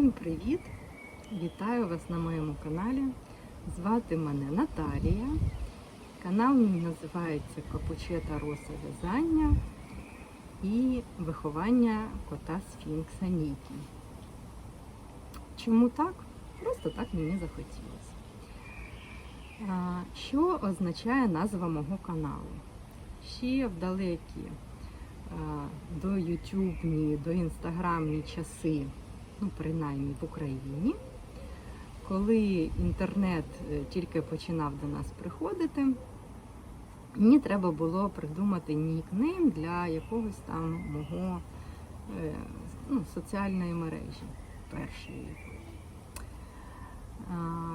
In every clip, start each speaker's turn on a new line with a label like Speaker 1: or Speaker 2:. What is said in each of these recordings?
Speaker 1: Всім привіт! Вітаю вас на моєму каналі. Звати мене Наталія. Канал називається Капучета Роса В'язання і виховання кота Сфінкса Нікі. Чому так? Просто так мені захотілося. Що означає назва мого каналу? Ще в далекі до ютубні, до інстаграмні часи, ну принаймні в Україні, коли інтернет е, тільки починав до нас приходити, мені треба було придумати нікнейм для якогось там мого е, ну, соціальної мережі першої.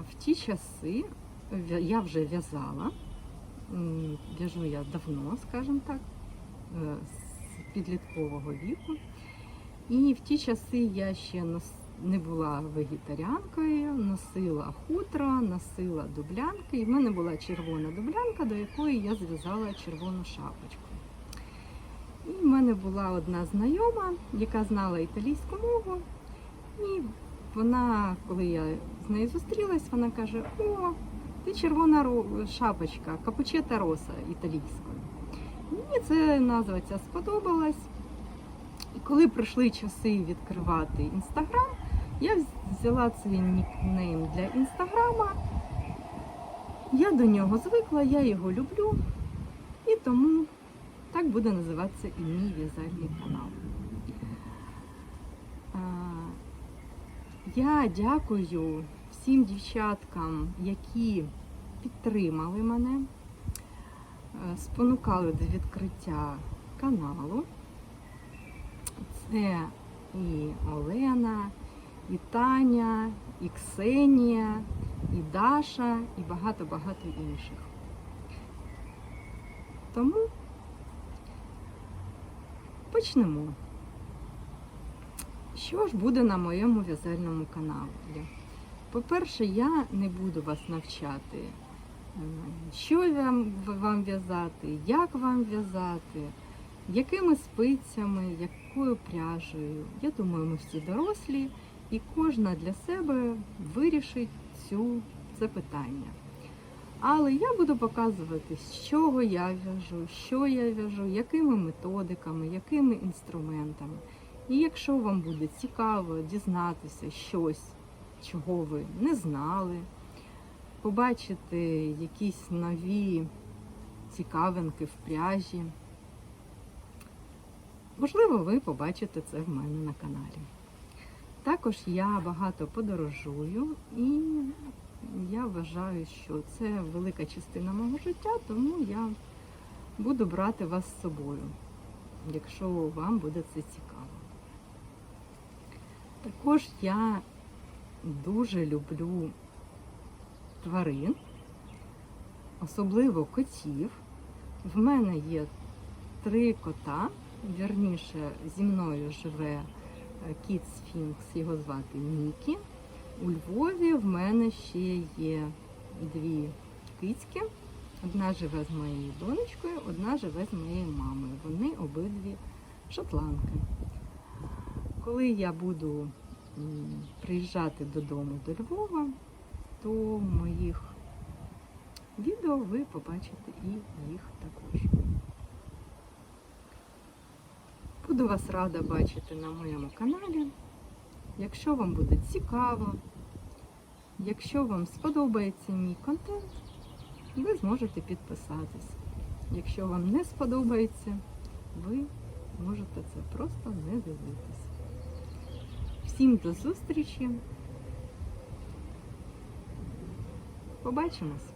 Speaker 1: В ті часи я вже в'язала, в'яжу я давно, скажімо так, е, з підліткового віку. І в ті часи я ще не була вегетаріанкою, носила хутро, носила дублянки. І в мене була червона дублянка, до якої я зв'язала червону шапочку. І в мене була одна знайома, яка знала італійську мову. І вона, коли я з нею зустрілась, вона каже: О, ти червона шапочка, капучета роса італійською. Мені це назва ця сподобалась. І коли прийшли часи відкривати інстаграм, я взяла цей нікнейм для інстаграма. Я до нього звикла, я його люблю, і тому так буде називатися і мій в'язальний канал. Я дякую всім дівчаткам, які підтримали мене, е, спонукали до відкриття каналу. Це і Олена, і Таня, і Ксенія, і Даша, і багато-багато інших. Тому почнемо. Що ж буде на моєму в'язальному каналі? По-перше, я не буду вас навчати, е, що вам, вам в'язати, як вам в'язати, якими спицями, якою пряжею. Я думаю, ми всі дорослі, і кожна для себе вирішить цю, це питання. Але я буду показувати, з чого я в'яжу, що я в'яжу, якими методиками, якими інструментами. І якщо вам буде цікаво дізнатися щось, чого ви не знали, побачити якісь нові цікавинки в пряжі, можливо, ви побачите це в мене на каналі. Також я багато подорожую і я вважаю, що це велика частина мого життя, тому я буду брати вас з собою, якщо вам буде це цікаво. Також я дуже люблю тварин, особливо котів. В мене є три кота. Вірніше, зі мною живе е, кіт Сфінкс, його звати Нікі. У Львові в мене ще є дві кицьки. Одна живе з моєю донечкою, одна живе з моєю мамою. Вони обидві шотландки. Коли я буду приїжджати додому до Львова, то моїх відео ви побачите і їх також. Буду вас рада бачити на моєму каналі. Якщо вам буде цікаво, якщо вам сподобається мій контент, ви зможете підписатись. Якщо вам не сподобається, ви можете це просто не дивитися. Всім до зустрічі. Побачимось!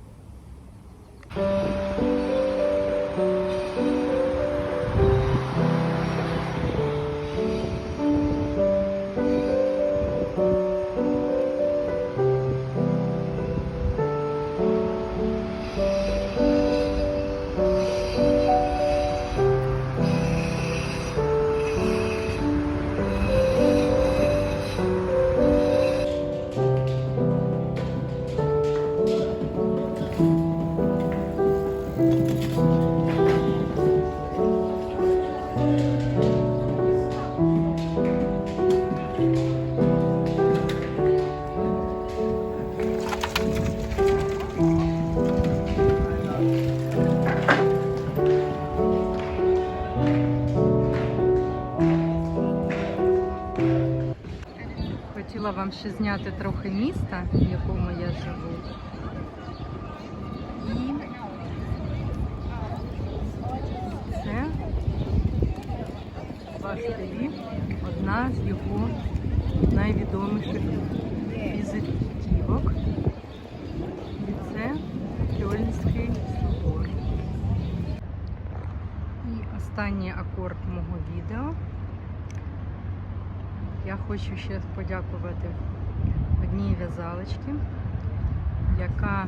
Speaker 1: Вам ще зняти трохи міста, в якому я живу. І це Бастелі, одна з його найвідоміших візитівок. І це Кьольнський собор. І останній акорд мого відео. Я хочу ще подякувати одній в'язалочці, яка,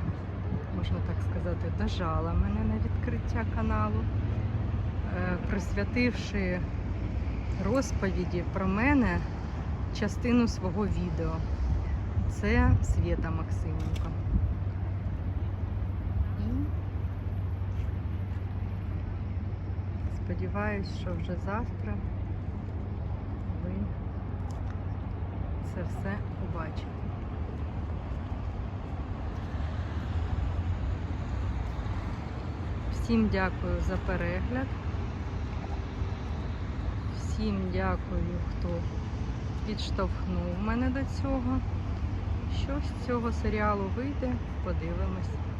Speaker 1: можна так сказати, дожала мене на відкриття каналу, е, присвятивши розповіді про мене частину свого відео. Це Свєта Максименко. Сподіваюсь, що вже завтра ви це все побачити. Всім дякую за перегляд. Всім дякую, хто підштовхнув мене до цього. Що з цього серіалу вийде, подивимось.